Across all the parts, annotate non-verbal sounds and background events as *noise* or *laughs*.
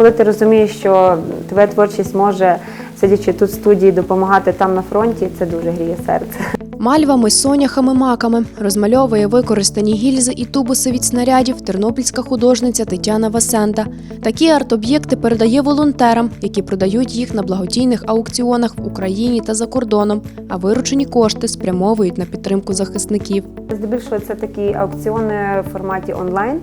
коли ти розумієш, що твоя творчість може, сидячи тут в студії, допомагати там на фронті, це дуже гріє серце. Мальвами, соняхами, маками розмальовує використані гільзи і тубуси від снарядів тернопільська художниця Тетяна Васенда. Такі арт-об'єкти передає волонтерам, які продають їх на благодійних аукціонах в Україні та за кордоном, а виручені кошти спрямовують на підтримку захисників. Здебільшого це такі аукціони в форматі онлайн.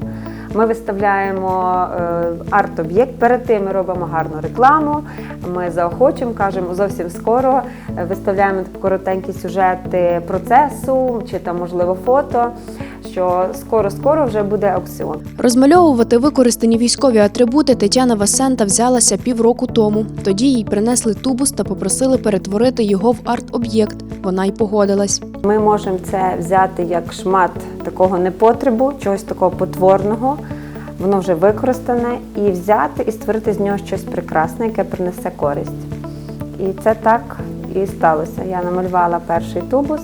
Ми виставляємо е, арт-об'єкт. Перед тим ми робимо гарну рекламу. Ми заохочуємо, кажемо зовсім скоро. е, Виставляємо коротенькі сюжети процесу чи там можливо фото. Що скоро-скоро вже буде аукціон. Розмальовувати використані військові атрибути Тетяна Васента взялася півроку тому. Тоді їй принесли тубус та попросили перетворити його в арт-об'єкт. Вона й погодилась. Ми можемо це взяти як шмат такого непотребу, чогось такого потворного. Воно вже використане, і взяти і створити з нього щось прекрасне, яке принесе користь. І це так і сталося. Я намалювала перший тубус,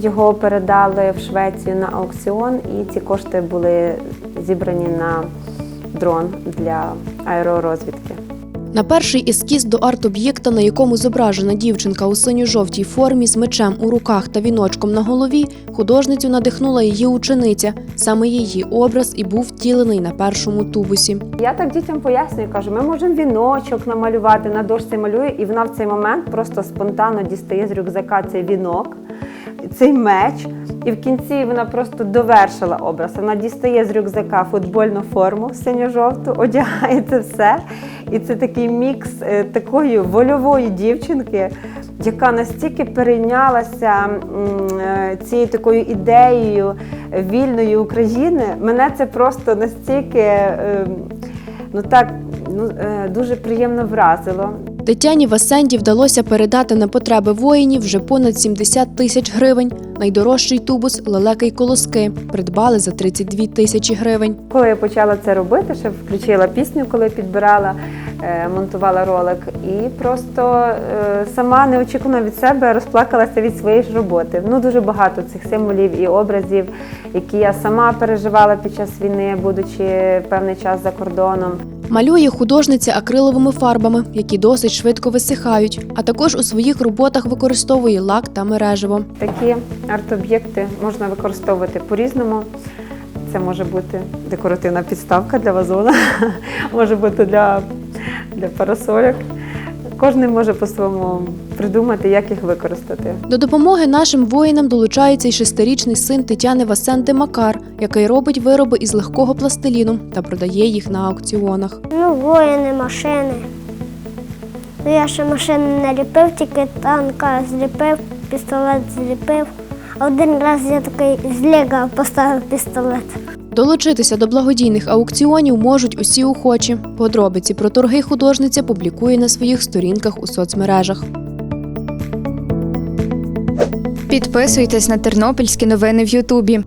його передали в Швецію на аукціон, і ці кошти були зібрані на дрон для аеророзвідки. На перший ескіз до арт-об'єкта, на якому зображена дівчинка у синьо-жовтій формі з мечем у руках та віночком на голові, художницю надихнула її учениця. Саме її образ і був втілений на першому тубусі. Я так дітям пояснюю, кажу, ми можемо віночок намалювати, на дошці малює, і вона в цей момент просто спонтанно дістає з рюкзака цей вінок, цей меч. І в кінці вона просто довершила образ. Вона дістає з рюкзака футбольну форму синьо-жовту, одягає це все. І це такий мікс е, такої вольової дівчинки, яка настільки перейнялася е, цією такою ідеєю вільної України. Мене це просто настільки е, ну так ну, е, дуже приємно вразило. Тетяні Васенді вдалося передати на потреби воїнів вже понад 70 тисяч гривень. Найдорожчий тубус лелеки й колоски придбали за 32 тисячі гривень. Коли я почала це робити, ще включила пісню, коли підбирала, е, монтувала ролик, і просто е, сама неочікувано від себе розплакалася від своєї ж роботи. Ну дуже багато цих символів і образів, які я сама переживала під час війни, будучи певний час за кордоном. Малює художниця акриловими фарбами, які досить швидко висихають, а також у своїх роботах використовує лак та мережево. Такі арт-об'єкти можна використовувати по-різному. Це може бути декоративна підставка для вазона, *laughs* може бути для, для парасольок. Кожен може по-своєму придумати, як їх використати. До допомоги нашим воїнам долучається й шестирічний син Тетяни Васенти Макар, який робить вироби із легкого пластиліну та продає їх на аукціонах. Ну, воїни, машини. Ну, я ще машини не ліпив, тільки танка зліпив, пістолет зліпив. Один раз я такий з Лего поставив пістолет. Долучитися до благодійних аукціонів можуть усі охочі. Подробиці про торги художниця публікує на своїх сторінках у соцмережах. Підписуйтесь на тернопільські новини в Ютубі.